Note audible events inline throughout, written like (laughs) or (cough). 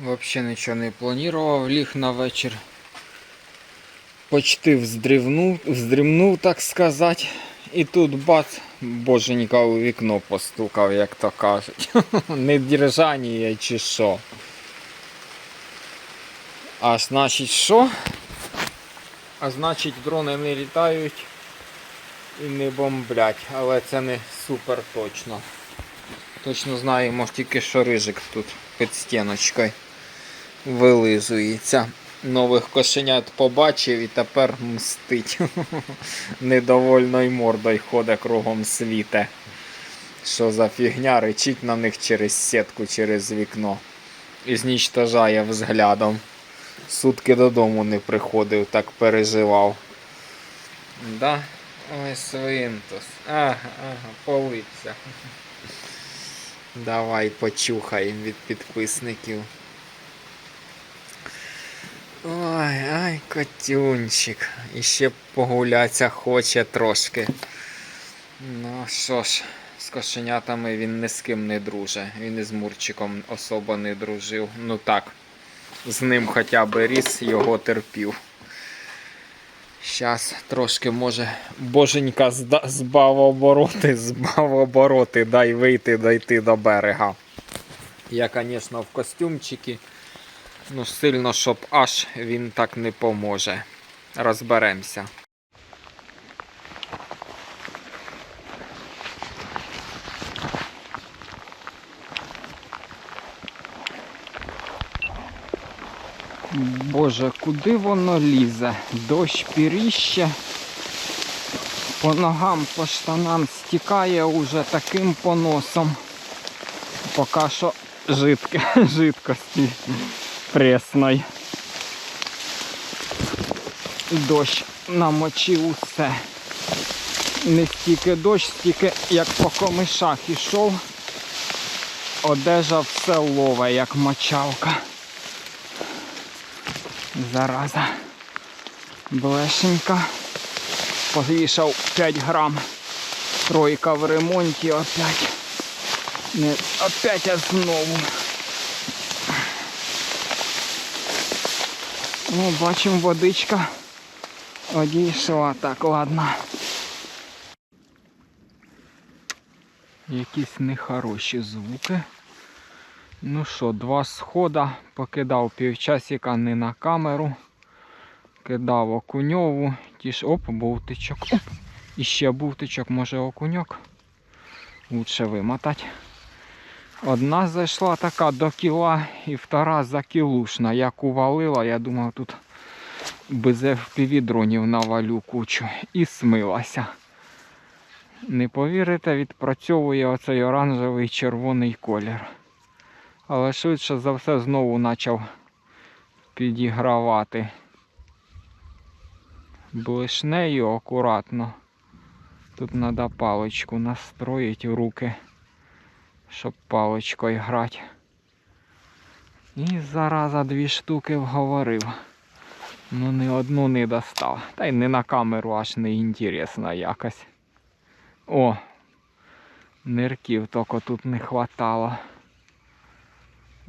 Взагалі нічого не планував, ліг на вечір. Почти вздрівнув, вздрімнув, так сказати. І тут бац, боженька у вікно постукав, як то кажуть. (laughs) Не держання чи що. А значить що? А значить дрони не літають і не бомблять, але це не супер точно. Точно знаємо тільки, що рижик тут під стіночкою вилизується. Нових кошенят побачив і тепер мстить. (laughs) Недовольною мордою ходить кругом світе. Що за фігня речить на них через сітку, через вікно. І знічтожає взглядом. Сутки додому не приходив, так переживав. Да? Ой, свинтус. Ага, ага, полився. (laughs) Давай почухаємо від підписників. Ой, ай, котюнчик. Іще погулятися хоче трошки. Ну що ж, з кошенятами він ні з ким не друже. Він із Мурчиком особо не дружив. Ну так, з ним хоча б ріс, його терпів. Щас трошки може боженька збав обороти, збав обороти, дай вийти, дойти до берега. Я, звісно, в костюмчики. Ну, сильно, щоб аж він так не поможе. Розберемося. Боже, куди воно лізе? Дощ піріще. По ногам, по штанам стікає уже таким поносом. Поки що жидке, (laughs) жидкості пресної. Дощ намочив усе. Не стільки дощ, стільки як по комишах ішов. Одежа все лове, як мочалка. Зараза. Блешенька. Повішав 5 грам. Тройка в ремонті опять. Не, опять я знову. Ну, бачимо, водичка одійшла. Так, ладно. Якісь нехороші звуки. Ну що, два схода, покидав півчасика не на камеру. Кидав окуньову, ті ж оп, бовтичок. Оп. І ще бовтичок, може окуньок. Лучше вимотати. Одна зайшла така до кіла і втора закілушна. Як увалила, я думав, тут без FPV-дронів навалю кучу. І смилася. Не повірите, відпрацьовує оцей оранжевий червоний колір. Але швидше за все знову почав підігравати блишнею акуратно. Тут треба паличку настроїти в руки, щоб паличкою грати. І зараза дві штуки вговорив. Ну не одну не достав. Та й не на камеру аж не інтересно якось. О! Нирків тільки тут не хватало.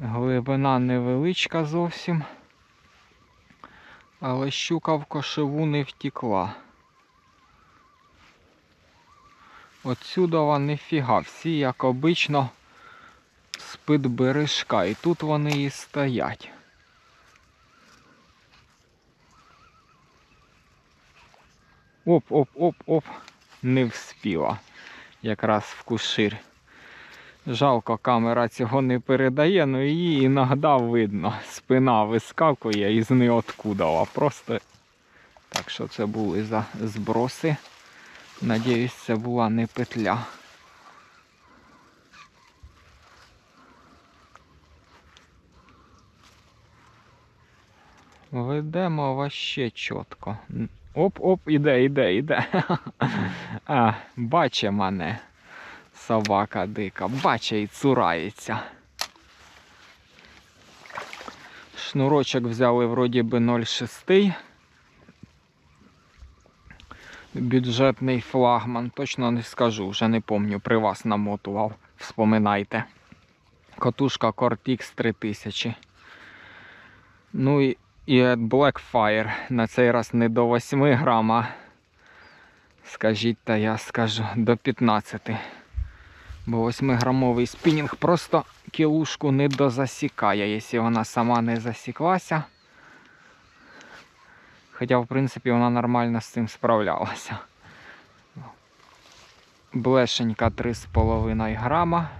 Глибина невеличка зовсім. Але щука в кошеву не втекла. Отсюдова ніфіга. Всі, як обично, з-під бережка. І тут вони і стоять. Оп-оп-оп-оп. Не вспіла. Якраз в кушир. Жалко, камера цього не передає, але її іноді видно. Спина вискакує із ниоткудова. Просто так що це були за зброси. Надіюсь, це була не петля. Ведемо ваще чітко. Оп-оп, іде, іде, іде. (laughs) А, баче мене. Собака дика, баче і цурається. Шнурочок взяли вроді би 0,6. Бюджетний флагман, точно не скажу, вже не помню, при вас намотував, вспоминайте. Катушка Cortix 3000. Ну і, і Blackfire на цей раз не до 8 грам, а скажіть, та я скажу до 15. Бо 8-грамовий спінінг просто кілушку не дозасікає, якщо вона сама не засіклася. Хоча, в принципі, вона нормально з цим справлялася. Блешенька 3,5 грама.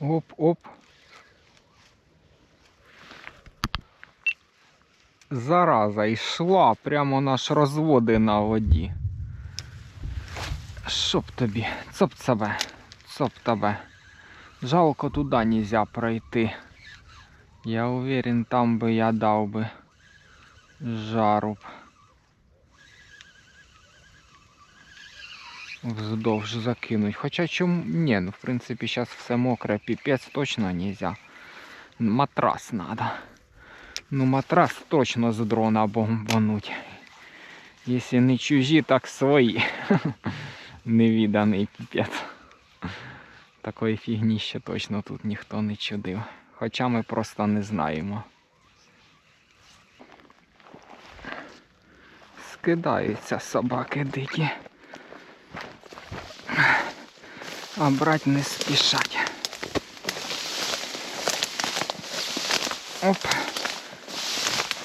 Оп-оп. Зараза йшла, прямо наш розводи на воді. Щоб тобі, цоп тебе, цоп тебе. Жалко туди нельзя пройти. Я уверен, там би я дав би жару. б. Вздовж закинуть. Хоча чому. Ні, ну в принципі зараз все мокре, піпець точно нельзя. Матрас надо. Ну матрас точно з дрона бомбануть. Якщо не чужі, так свої. (laughs) Невіданий піпець. Такої фігні ще точно тут ніхто не чудив. Хоча ми просто не знаємо. Скидаються собаки дикі. А брать не спішать. Оп.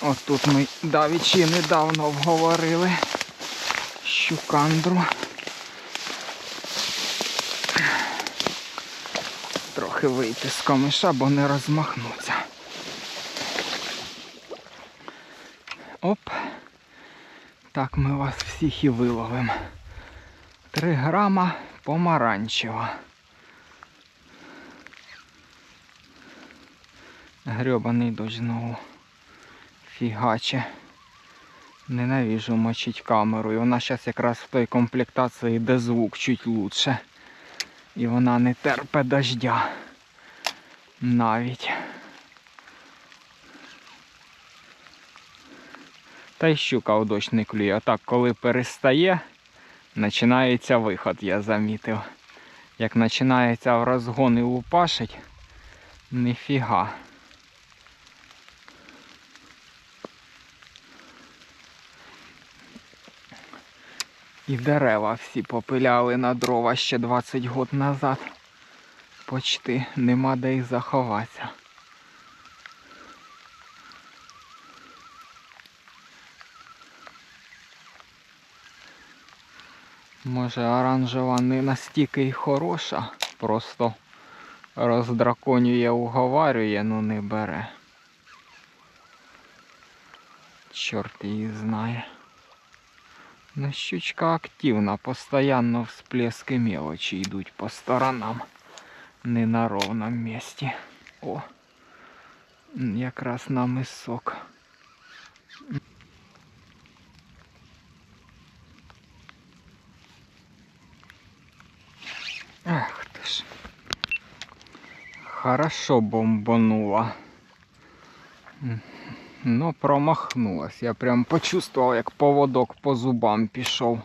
От тут ми давічі недавно вговорили щукандру. Трохи вийти з комиша, бо не розмахнуться. Оп. Так ми вас всіх і виловимо. Три грама помаранчева. Грьобаний дощ знову фігаче. Ненавіжу мочить камеру. І вона зараз якраз в той комплектації, де звук чуть лучше. І вона не терпе дождя. Навіть. Та й щука у дощ не клює. Так, коли перестає, починається виход, я замітив. Як починається в розгон і лупашить, ніфіга. І дерева всі попиляли на дрова ще 20 год назад. Почти нема де й заховатися. Може оранжева не настільки й хороша, просто роздраконює, уговарює, ну не бере. Чорт її знає. Ну, щучка активна, постоянно всплески мелочі йдуть по сторонам. Не на ровному місці. О, якраз на мисок. Ах ти ж. Хорошо бомбанула. Ну, промахнулась. Я прям почувствував, як поводок по зубам пішов.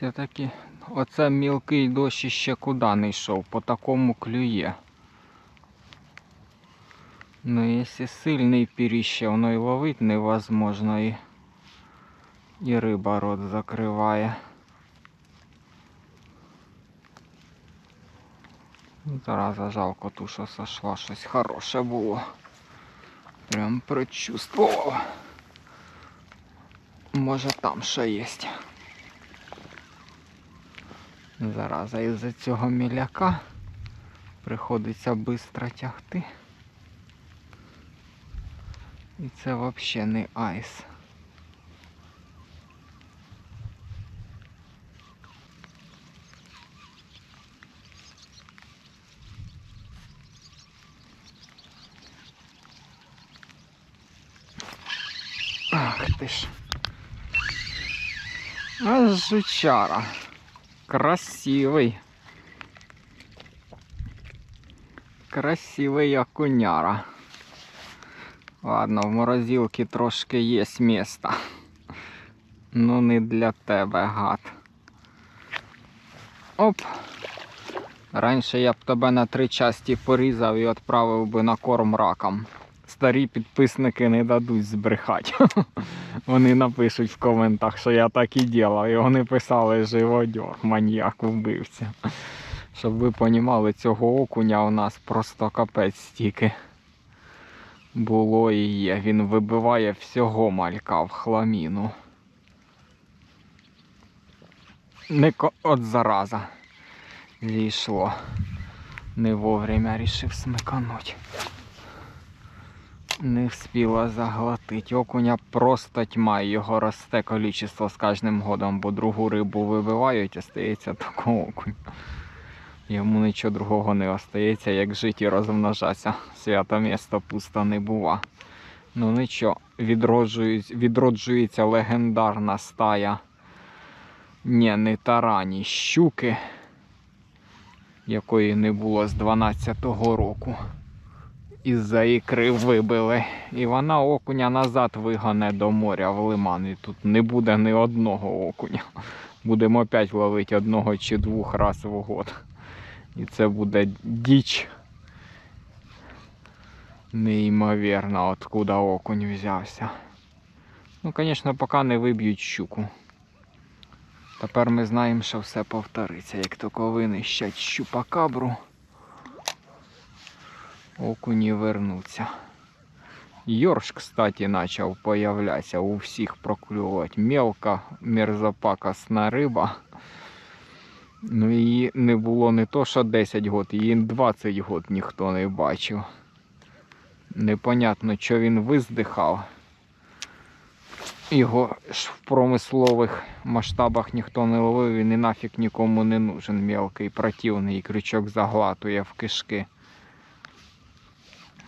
Все-таки оце мілкий дощ ще куди не йшов, по такому клює. Ну, якщо сильний піріще, воно і ловить невозможно і, і риба рот закриває. Зараза жалко ту, що сошла, щось хороше було. Прям предчувствував. Може там ще є. Зараза із-за цього міляка приходиться швидко тягти. І це взагалі не айс. Ах ти ж. А жучара. Красивий. Красивий окуняра. Ладно, в морозилці трошки є місто. Ну не для тебе, гад. Оп. Раніше я б тебе на три часті порізав і відправив би на корм ракам. Старі підписники не дадуть збрехати. (laughs) Вони напишуть в коментах, що я так і ділав. І вони писали живодьор, маніяк вбивця. Щоб ви понімали, цього окуня у нас просто капець стільки було і є. Він вибиває всього малька в хламіну. Не ко... от зараза. Зійшло. Не вовремя рішив смикануть. Не вспіла заглотить. Окуня просто тьма, його росте количество з кожним годом, бо другу рибу вибивають, остається такого окунь. Йому нічого другого не остається, як жити і розмножатися. Свято місто пусто не бува. Ну нічого, відроджується легендарна стая. Ні, не тарані щуки, якої не було з 12-го року. Із-за ікри вибили. І вона окуня назад вигане до моря в лиман. І тут не буде ні одного окуня. Будемо опять ловити одного чи двох раз в год. І це буде діч. Неймовірно, откуда окунь взявся. Ну, звісно, поки не виб'ють щуку. Тепер ми знаємо, що все повториться. Як тільки винищать щупакабру, окуні вернуться. Йорш, кстати, почав появлятися у всіх проклювати. Мелка мерзопакосна риба. Ну її не було не то, що 10 год, її 20 год ніхто не бачив. Непонятно, що він виздихав. Його ж в промислових масштабах ніхто не ловив, і нафіг нікому не нужен мелкий, противний, крючок заглатує в кишки.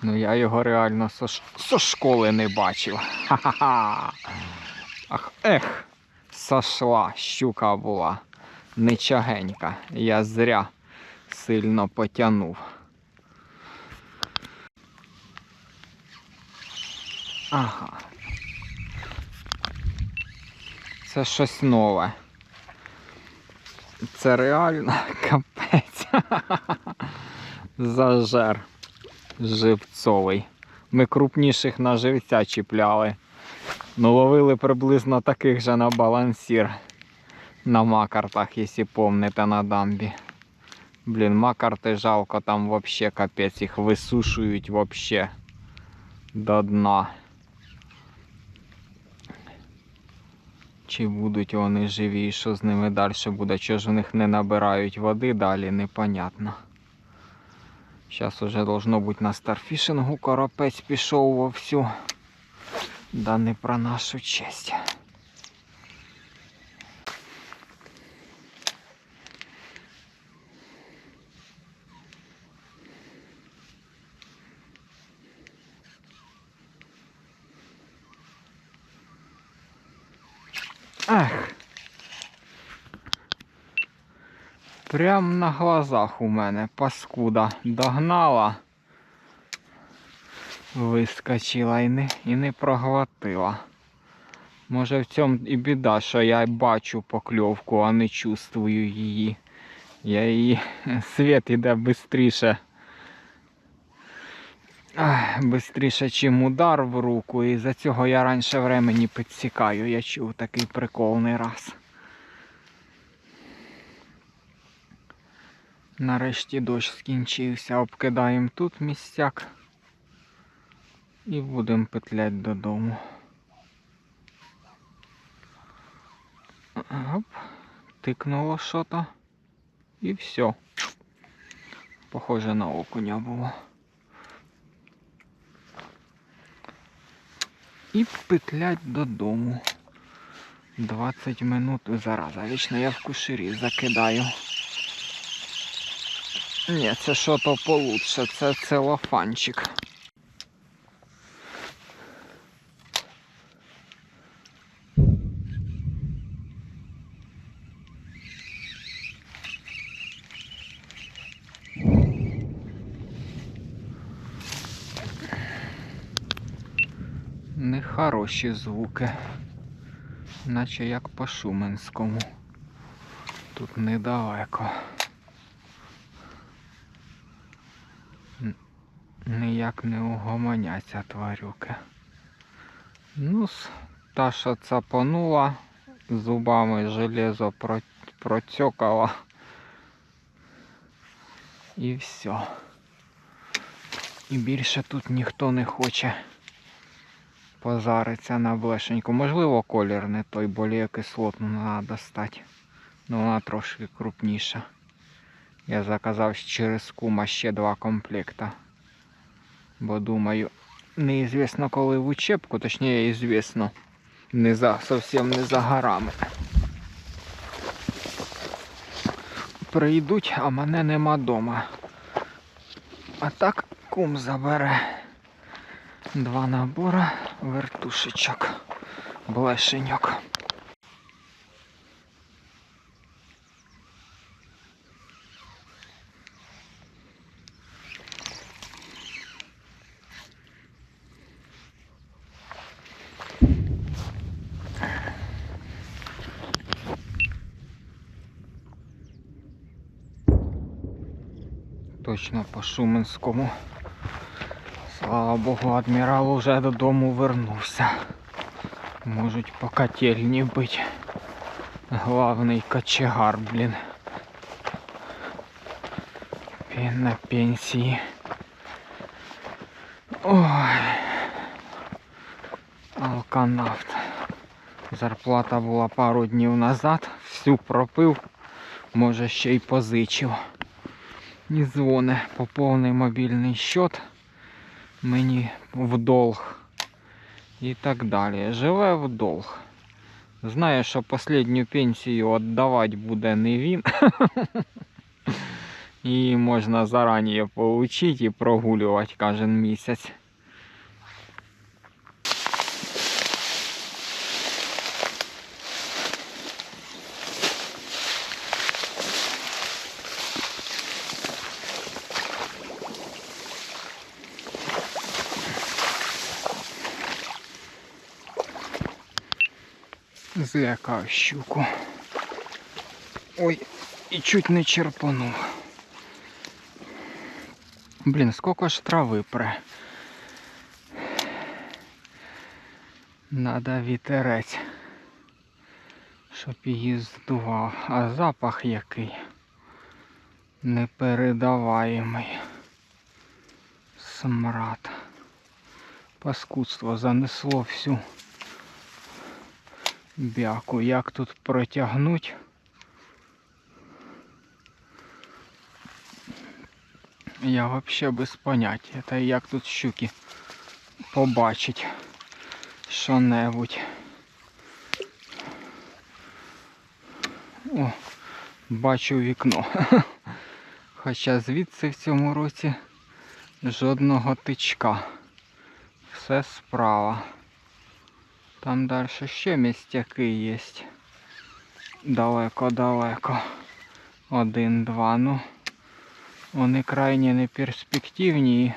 Ну я його реально со, со школи не бачив. Ха-ха-ха. Ах, ех, сошла, щука була. Нечагенька. Я зря сильно потягнув. Ага. Це щось нове. Це реально (laughs) капець. Зажер живцовий. Ми крупніших на живця чіпляли. Ну, ловили приблизно таких же на балансір. На макартах, якщо помните, на дамбі. Блін, макарти жалко, там вообще капець, їх висушують вообще до дна. Чи будуть вони живі, і що з ними далі буде? Чого ж у них не набирають води далі, непонятно. Зараз уже должно бути на старфішингу коропець пішов вовсю. Да не про нашу честь. Ех. Прям на глазах у мене паскуда догнала, вискочила і не, і не проглотила. Може в цьому і біда, що я бачу покльовку, а не чувствую її. Я її (laughs) світ іде швидше. Бистріше, чим удар в руку, і за цього я раніше времени підсікаю. Я чув такий прикол не раз. Нарешті дощ скінчився, обкидаємо тут місцяк і будемо петлять додому. Оп, тикнуло що-то і все. Похоже на окуня було. І петлять додому. 20 минут зараза. Вічно я в кушері закидаю. Ні, це що то получше, це целофанчик. Нехороші звуки. Наче як по Шуменському. Тут недалеко. Ніяк не угомоняться тварюки. Ну, та, що цапанула, зубами железо процьокала. І все. І більше тут ніхто не хоче позариться на блешеньку. Можливо, колір не той, бо кислотну треба достати. Ну вона трошки крупніша. Я заказав через кума ще два комплекта. Бо думаю, неізвісно коли в учебку, точніше, ізвісно. Не за, зовсім не за горами. Прийдуть, а мене нема дома. А так кум забере. Два набора вертушечок, блешеньок. по Шуменському. Слава Богу, адмірал уже додому вернувся. Можуть по котельні бить. Главний кочегар, блін. Він на пенсії. Ой. Алканавт. Зарплата була пару днів назад. Всю пропив. Може ще й позичив. І дзвони поповний мобільний счет мені в долг і так далі. Живе в долг. Знає, що останню пенсію віддавати буде не він. (laughs) Її можна зарані отримати і прогулювати кожен місяць. Злякав щуку. Ой, і чуть не черпанув. Блін, скільки ж трави пре. Надо вітерець, щоб її здував. А запах який непередаваємий. Смрад. Паскудство занесло всю бяку. Як тут протягнуть? Я вообще без поняття. Та як тут щуки побачить що-небудь. О, бачу вікно. (laughs) Хоча звідси в цьому році жодного тичка. Все справа. Там далі ще містяки є. Далеко-далеко. Один-два. Ну, вони крайні неперспективні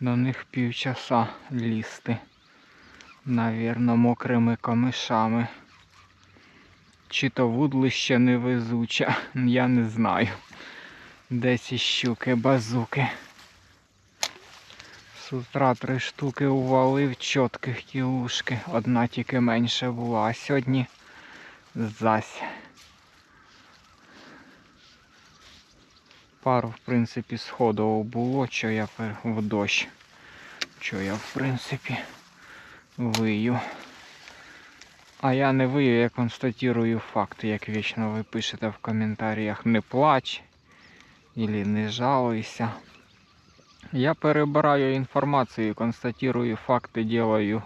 до них півчаса лізти. Навірно, мокрими камишами. Чи то вудлище невезуче, (laughs) я не знаю. Десь і щуки, базуки. З утра три штуки увалив чітких кілушки. Одна тільки менше була, а сьогодні зась. Пару, в принципі, сходов було, що я в дощ. Що я, в принципі, вию. А я не вию, я констатирую факти, як вічно ви пишете в коментарях. Не плач, або не жалуйся. Я перебираю інформацію, констатирую факти, делаю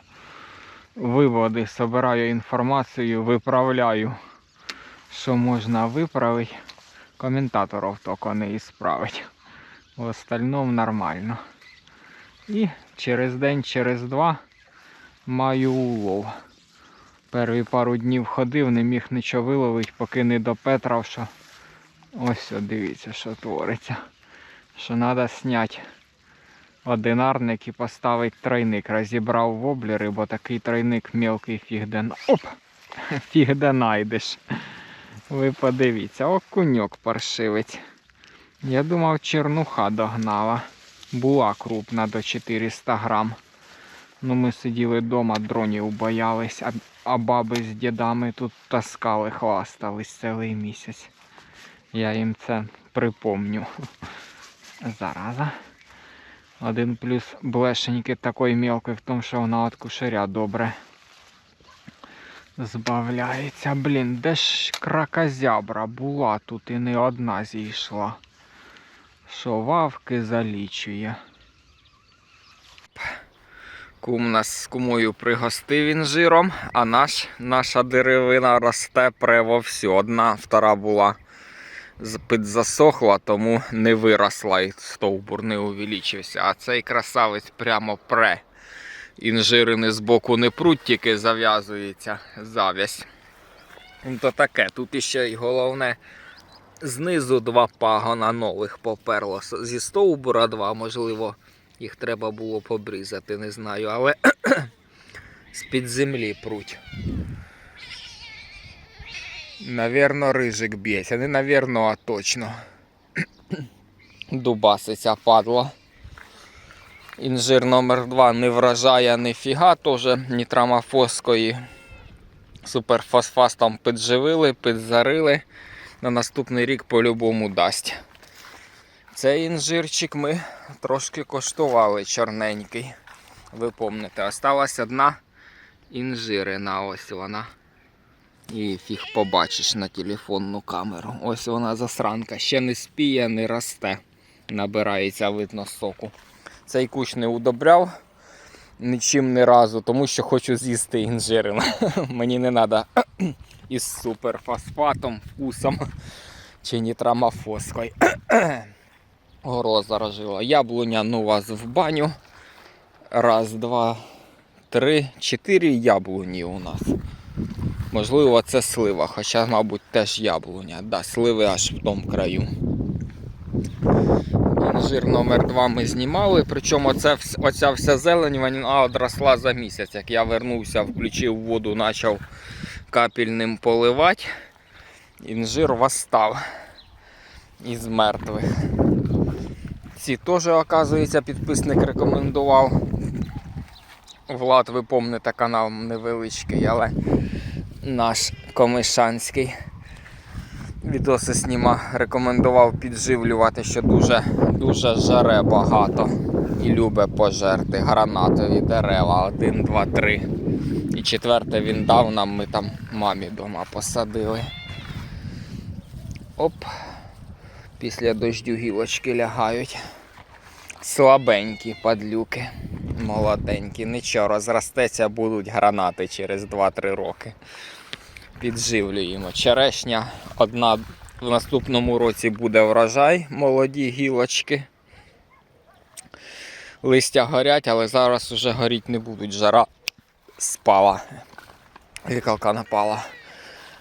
виводи, собираю інформацію, виправляю, що можна виправити. Коментаторів тільки не ісправить. В остальному нормально. І через день, через два маю улов. Перші пару днів ходив, не міг нічого виловити, поки не допетрав, що ось дивіться, що твориться. Що треба зняти одинарник і поставити тройник. Розібрав воблери, бо такий тройник мелкий фіг ден. Оп! (laughs) фіг де найдеш. Ви подивіться, окуньок паршивець. Я думав, чернуха догнала. Була крупна до 400 грам. Ну ми сиділи вдома, дронів боялись, а, а баби з дідами тут таскали, хвастались цілий місяць. Я їм це припомню. (laughs) Зараза. Один плюс блешеньки такої мелкої в тому, що вона від кушаря добре збавляється. Блін, де ж кракозябра була тут і не одна зійшла. Що вавки залічує. Кум нас з кумою пригостив інжиром, а наш, наша деревина росте превовсю. Одна, втора була підзасохла, тому не виросла і стовбур не увеличився. А цей красавець прямо пре. Інжирини з боку не пруть, тільки зав'язується зав'язь. Ну, То таке, тут іще й головне. Знизу два пагона нових поперло. Зі стовбура два, можливо, їх треба було побрізати, не знаю, але (clears throat) з-під землі пруть. Навірно, рижик б'ється. Не навірно, а точно. Дубаситься падла. Інжир номер 2 не вражає ніфіга, теж нітрамофоскої. Суперфосфастом підживили, підзарили. На наступний рік по-любому дасть. Цей інжирчик ми трошки коштували чорненький. Ви помните, осталась одна інжирина, ось вона. І фіг побачиш на телефонну камеру. Ось вона засранка. Ще не спіє, не росте. Набирається видно соку. Цей кущ не удобряв нічим не разу, тому що хочу з'їсти інжирину. (laughs) Мені не треба (clears throat) із суперфосфатом, вкусом чи нітрамофоскою. (clears throat) Гороза рожила. Яблуня ну вас в баню. Раз, два, три, чотири яблуні у нас. Можливо, це слива, хоча, мабуть, теж яблуня. Да, сливи аж в тому краю. Інжир номер 2 ми знімали, причому вс- оця вся зелень вона одросла за місяць. Як я вернувся, включив воду, почав капельним поливати. Інжир восстав із мертвих. Ці теж, оказується, підписник рекомендував. Влад, ви помните, канал невеличкий, але наш комишанський. Відоси сніма рекомендував підживлювати, що дуже, дуже жаре багато і любе пожерти. Гранатові дерева. Один, два, три. І четверте він дав нам, ми там мамі вдома посадили. Оп. Після дождю гілочки лягають. Слабенькі падлюки. Молоденькі. Нічого, розростеться, будуть гранати через 2-3 роки підживлюємо. Черешня одна в наступному році буде врожай, молоді гілочки. Листя горять, але зараз вже горіть не будуть. Жара спала. Вікалка напала.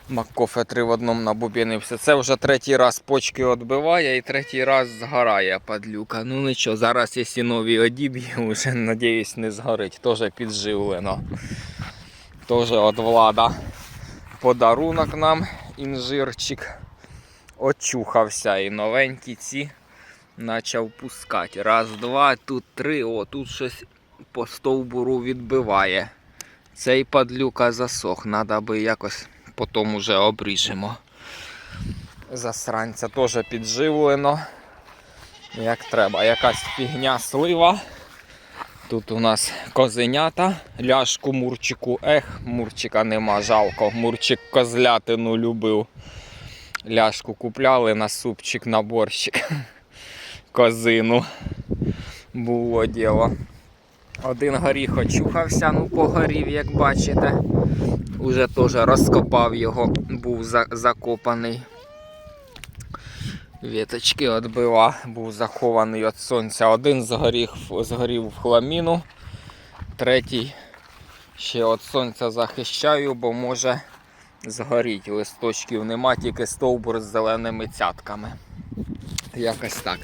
Маккофе три в одному набубінився. Це вже третій раз почки відбиває і третій раз згорає падлюка. Ну нічого, зараз якщо нові одіб'є, вже, (laughs) надіюсь, не згорить. Теж підживлено. Теж від влада подарунок нам інжирчик. Очухався і новенькі ці почав пускати. Раз, два, тут три, о, тут щось по стовбуру відбиває. Цей падлюка засох, треба би якось потім уже обріжемо. Засранця теж підживлено. Як треба. Якась фігня слива. Тут у нас козенята, ляшку мурчику. Ех, мурчика нема, жалко. Мурчик козлятину любив. Ляшку купляли на супчик, на борщик. Козину. Було діло. Один горіх очухався, ну погорів, як бачите. Уже теж розкопав його, був закопаний. Віточки відбила, був захований від сонця. Один згорів, згорів в хламіну, третій ще від сонця захищаю, бо може згоріти. Листочків нема, тільки стовбур з зеленими цятками. Якось так.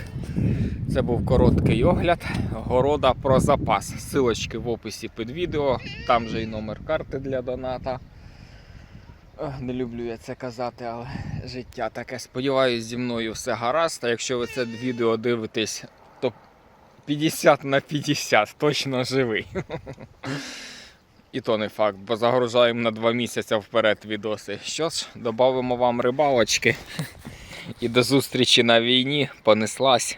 Це був короткий огляд города про запас. Силочки в описі під відео, там же і номер карти для доната. Не люблю я це казати, але життя таке. Сподіваюсь, зі мною все гаразд. А якщо ви це відео дивитесь, то 50 на 50 точно живий. І то не факт, бо загружаємо на 2 місяці вперед відоси. Що ж, додамо вам рибалочки. І до зустрічі на війні понеслась.